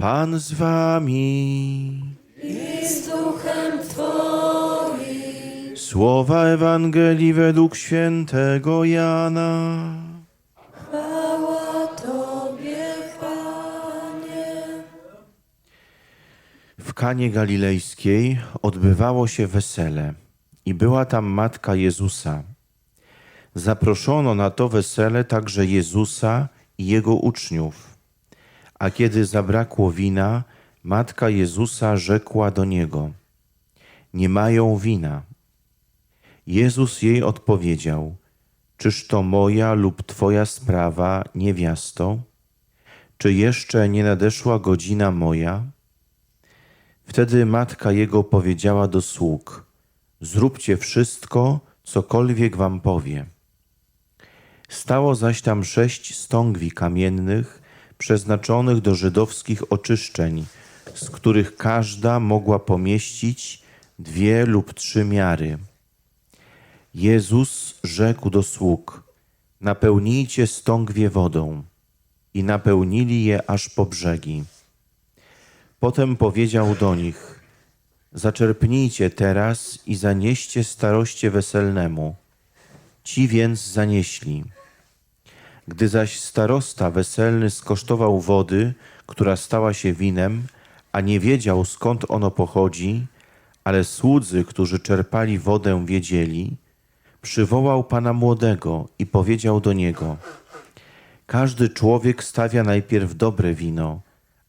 Pan z wami. i z duchem Twoim. Słowa Ewangelii według świętego Jana. Chwała Tobie, Panie. W Kanie Galilejskiej odbywało się wesele i była tam matka Jezusa. Zaproszono na to wesele także Jezusa i jego uczniów. A kiedy zabrakło wina, matka Jezusa rzekła do niego: Nie mają wina. Jezus jej odpowiedział: Czyż to moja lub twoja sprawa, niewiasto? Czy jeszcze nie nadeszła godzina moja? Wtedy matka jego powiedziała do sług: Zróbcie wszystko, cokolwiek wam powie. Stało zaś tam sześć stągwi kamiennych, przeznaczonych do żydowskich oczyszczeń, z których każda mogła pomieścić dwie lub trzy miary. Jezus rzekł do sług: Napełnijcie stągwie wodą. I napełnili je aż po brzegi. Potem powiedział do nich: Zaczerpnijcie teraz i zanieście staroście weselnemu. Ci więc zanieśli. Gdy zaś starosta weselny skosztował wody, która stała się winem, a nie wiedział skąd ono pochodzi, ale słudzy, którzy czerpali wodę, wiedzieli, przywołał pana młodego i powiedział do niego: Każdy człowiek stawia najpierw dobre wino,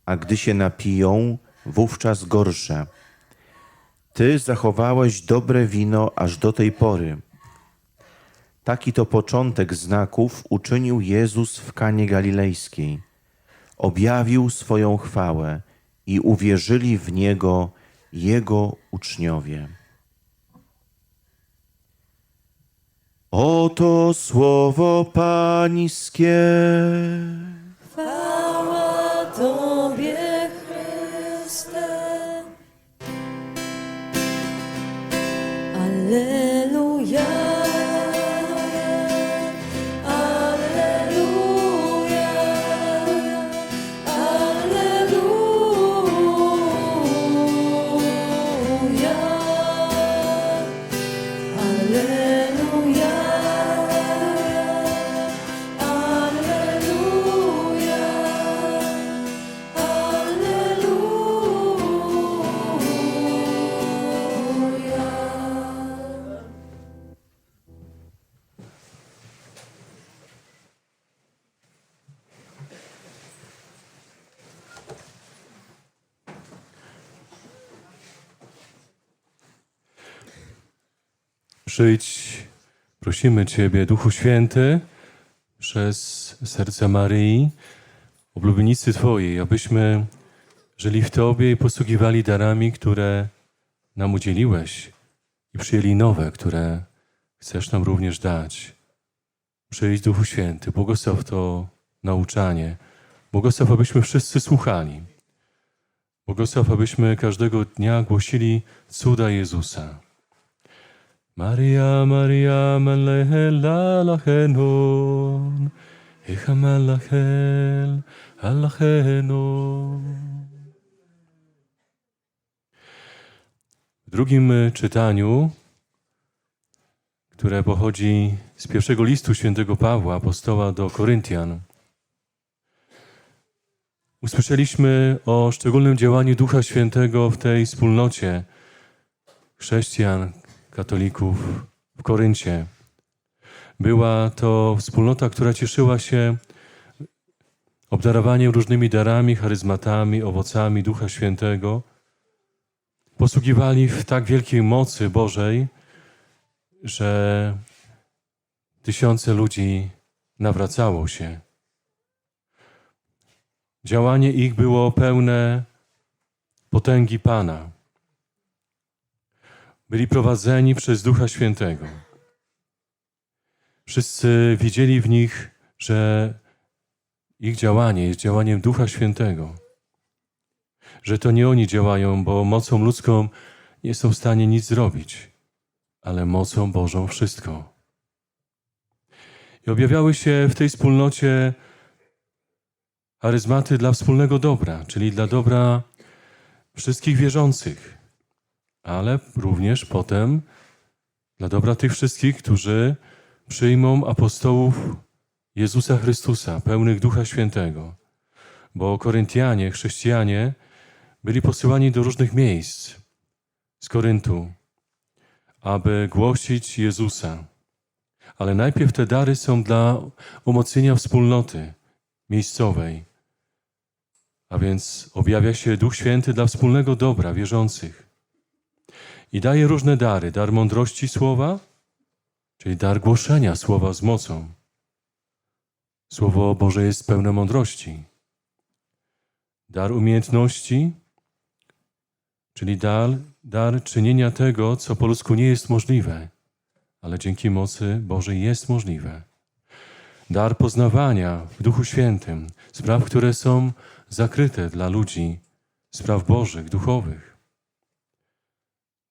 a gdy się napiją, wówczas gorsze. Ty zachowałeś dobre wino aż do tej pory. Taki to początek znaków uczynił Jezus w Kanie Galilejskiej. Objawił swoją chwałę i uwierzyli w Niego Jego uczniowie. Oto słowo Pańskie. Chwała Tobie, Chryste. Alleluja. Przyjdź, prosimy Ciebie, Duchu Święty, przez serce Maryi, oblubienicy Twojej, abyśmy żyli w Tobie i posługiwali darami, które nam udzieliłeś i przyjęli nowe, które chcesz nam również dać. Przyjdź, Duchu Święty, błogosław to nauczanie. Błogosław, abyśmy wszyscy słuchali. Błogosław, abyśmy każdego dnia głosili cuda Jezusa. Maria, Maria, melechel, alachenon, echamelachel, alachenon. W drugim e, czytaniu, które pochodzi z pierwszego listu świętego Pawła, apostoła do Koryntian, usłyszeliśmy o szczególnym działaniu Ducha Świętego w tej wspólnocie chrześcijan, katolików w Koryncie. Była to wspólnota, która cieszyła się obdarowaniem różnymi darami, charyzmatami, owocami Ducha Świętego. Posługiwali w tak wielkiej mocy Bożej, że tysiące ludzi nawracało się. Działanie ich było pełne potęgi Pana byli prowadzeni przez Ducha Świętego. Wszyscy widzieli w nich, że ich działanie jest działaniem Ducha Świętego. Że to nie oni działają, bo mocą ludzką nie są w stanie nic zrobić, ale mocą Bożą wszystko. I objawiały się w tej wspólnocie charyzmaty dla wspólnego dobra, czyli dla dobra wszystkich wierzących, ale również potem dla dobra tych wszystkich, którzy przyjmą apostołów Jezusa Chrystusa, pełnych Ducha Świętego. Bo Koryntianie, chrześcijanie, byli posyłani do różnych miejsc z Koryntu, aby głosić Jezusa. Ale najpierw te dary są dla umocnienia wspólnoty miejscowej. A więc objawia się Duch Święty dla wspólnego dobra wierzących. I daje różne dary: dar mądrości słowa, czyli dar głoszenia słowa z mocą. Słowo Boże jest pełne mądrości. Dar umiejętności, czyli dar, dar czynienia tego, co po ludzku nie jest możliwe, ale dzięki mocy Bożej jest możliwe. Dar poznawania w Duchu Świętym spraw, które są zakryte dla ludzi, spraw Bożych, duchowych,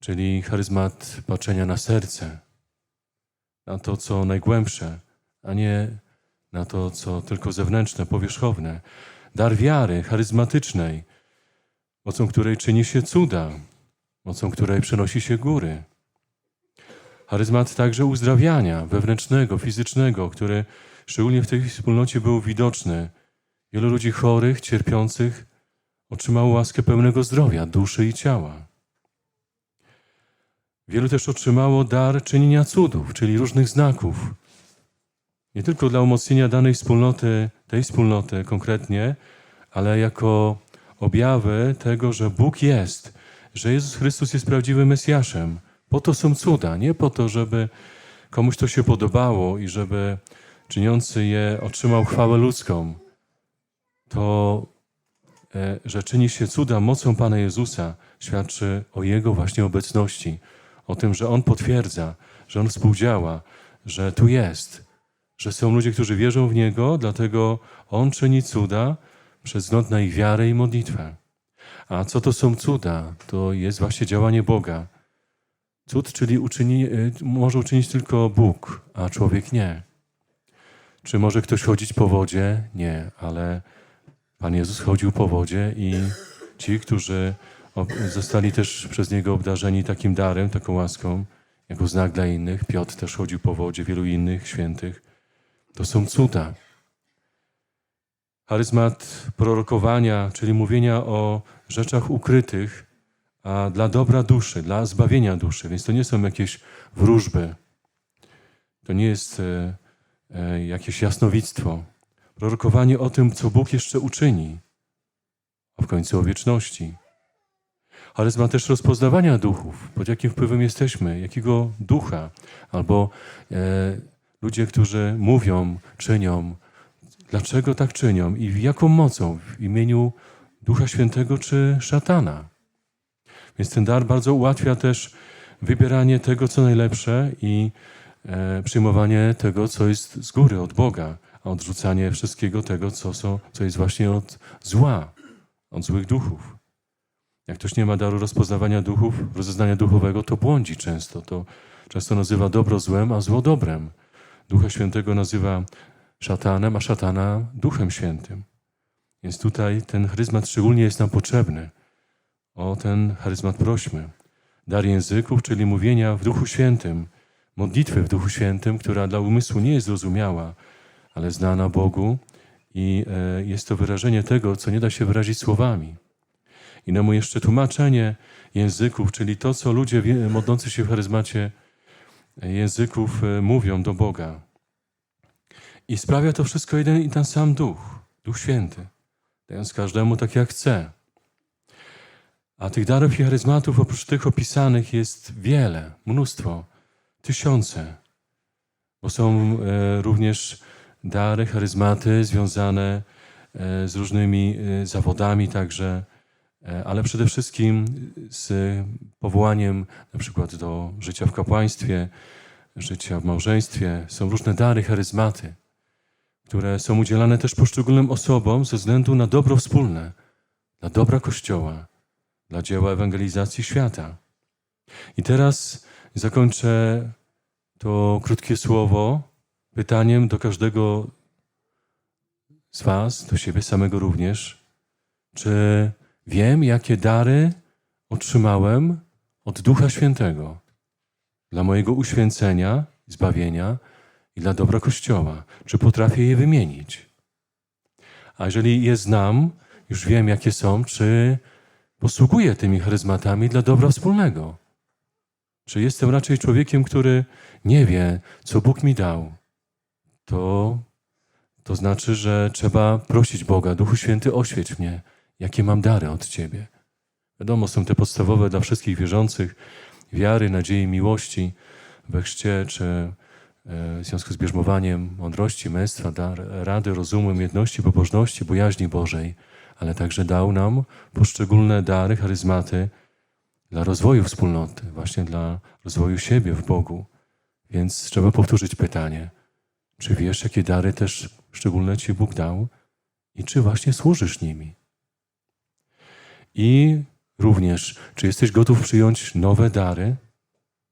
czyli charyzmat patrzenia na serce, na to, co najgłębsze, a nie na to, co tylko zewnętrzne, powierzchowne. Dar wiary charyzmatycznej, mocą której czyni się cuda, mocą której przenosi się góry. Charyzmat także uzdrawiania wewnętrznego, fizycznego, który szczególnie w tej wspólnocie był widoczny. Wielu ludzi chorych, cierpiących otrzymało łaskę pełnego zdrowia duszy i ciała. Wielu też otrzymało dar czynienia cudów, czyli różnych znaków. Nie tylko dla umocnienia danej wspólnoty, tej wspólnoty konkretnie, ale jako objawy tego, że Bóg jest, że Jezus Chrystus jest prawdziwym Mesjaszem. Po to są cuda, nie po to, żeby komuś to się podobało i żeby czyniący je otrzymał chwałę ludzką. To, e, że czyni się cuda mocą Pana Jezusa, świadczy o Jego właśnie obecności, o tym, że On potwierdza, że On współdziała, że tu jest, że są ludzie, którzy wierzą w Niego, dlatego On czyni cuda przez wzgląd na ich wiarę i modlitwę. A co to są cuda? To jest właśnie działanie Boga. Cud, czyli uczyni, y, może uczynić tylko Bóg, a człowiek nie. Czy może ktoś chodzić po wodzie? Nie, ale Pan Jezus chodził po wodzie i ci, którzy zostali też przez Niego obdarzeni takim darem, taką łaską, jako znak dla innych, Piotr też chodził po wodzie, wielu innych świętych, to są cuda. Charyzmat prorokowania, czyli mówienia o rzeczach ukrytych, a dla dobra duszy, dla zbawienia duszy. Więc to nie są jakieś wróżby. To nie jest e, e, jakieś jasnowictwo. Prorokowanie o tym, co Bóg jeszcze uczyni, a w końcu o wieczności. Charyzma też rozpoznawania duchów, pod jakim wpływem jesteśmy, jakiego ducha, albo e, ludzie, którzy mówią, czynią, dlaczego tak czynią i jaką mocą, w imieniu Ducha Świętego czy szatana. Więc ten dar bardzo ułatwia też wybieranie tego, co najlepsze i e, przyjmowanie tego, co jest z góry, od Boga, a odrzucanie wszystkiego tego, co, są, co jest właśnie od zła, od złych duchów. Jak ktoś nie ma daru rozpoznawania duchów, rozeznania duchowego, to błądzi często. To często nazywa dobro złem, a zło dobrem. Ducha Świętego nazywa szatanem, a szatana Duchem Świętym. Więc tutaj ten charyzmat szczególnie jest nam potrzebny. O ten charyzmat prośmy. Dar języków, czyli mówienia w Duchu Świętym, modlitwy w Duchu Świętym, która dla umysłu nie jest zrozumiała, ale znana Bogu i e, jest to wyrażenie tego, co nie da się wyrazić słowami. Innemu jeszcze tłumaczenie języków, czyli to, co ludzie modlący się w charyzmacie języków e, mówią do Boga. I sprawia to wszystko jeden i ten sam Duch, Duch Święty, dając każdemu tak jak chce. A tych darów i charyzmatów oprócz tych opisanych jest wiele, mnóstwo, tysiące. Bo są e, również dary, charyzmaty związane e, z różnymi zawodami także, ale przede wszystkim z powołaniem na przykład do życia w kapłaństwie, życia w małżeństwie. Są różne dary, charyzmaty, które są udzielane też poszczególnym osobom ze względu na dobro wspólne, dla dobra Kościoła, dla dzieła ewangelizacji świata. I teraz zakończę to krótkie słowo pytaniem do każdego z Was, do siebie samego również, czy wiem, jakie dary otrzymałem od Ducha Świętego dla mojego uświęcenia, zbawienia i dla dobra Kościoła? Czy potrafię je wymienić? A jeżeli je znam, już wiem, jakie są, czy posługuję tymi charyzmatami dla dobra wspólnego? Czy jestem raczej człowiekiem, który nie wie, co Bóg mi dał? To, to znaczy, że trzeba prosić Boga, Duchu Święty, oświeć mnie, jakie mam dary od Ciebie. Wiadomo, są te podstawowe dla wszystkich wierzących wiary, nadziei, miłości we chrzcie, czy e, w związku z bierzmowaniem mądrości, męstwa, dar, rady, rozumu, umiejętności, pobożności, bojaźni Bożej, ale także dał nam poszczególne dary, charyzmaty dla rozwoju wspólnoty, właśnie dla rozwoju siebie w Bogu. Więc trzeba powtórzyć pytanie, czy wiesz, jakie dary też szczególne Ci Bóg dał i czy właśnie służysz nimi? I również, czy jesteś gotów przyjąć nowe dary?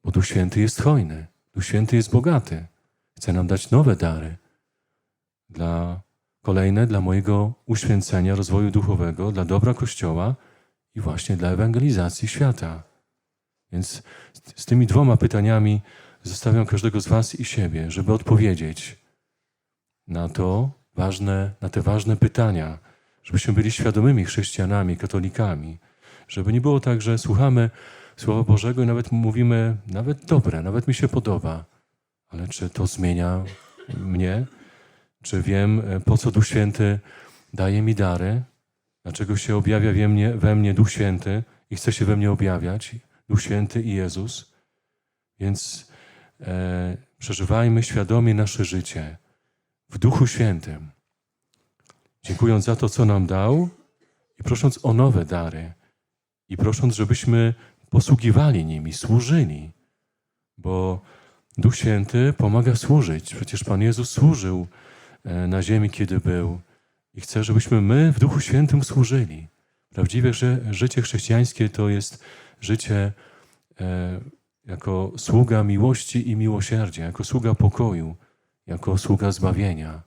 Bo Duch Święty jest hojny, Duch Święty jest bogaty. Chce nam dać nowe dary dla kolejne dla mojego uświęcenia, rozwoju duchowego, dla dobra Kościoła i właśnie dla ewangelizacji świata. Więc z, tymi dwoma pytaniami zostawiam każdego z Was i siebie, żeby odpowiedzieć na to ważne, na te ważne pytania, żebyśmy byli świadomymi chrześcijanami, katolikami, żeby nie było tak, że słuchamy Słowa Bożego i nawet mówimy, nawet dobre, nawet mi się podoba, ale czy to zmienia mnie? Czy wiem, e, po co Duch Święty daje mi dary? Dlaczego się objawia we mnie, we mnie Duch Święty i chce się we mnie objawiać? Duch Święty i Jezus. Więc e, przeżywajmy świadomie nasze życie w Duchu Świętym. Dziękując za to, co nam dał i prosząc o nowe dary. I prosząc, żebyśmy posługiwali nimi, służyli. Bo Duch Święty pomaga służyć. Przecież Pan Jezus służył e, na ziemi, kiedy był. I chce, żebyśmy my w Duchu Świętym służyli. Prawdziwe że życie chrześcijańskie to jest życie e, jako sługa miłości i miłosierdzia, jako sługa pokoju, jako sługa zbawienia.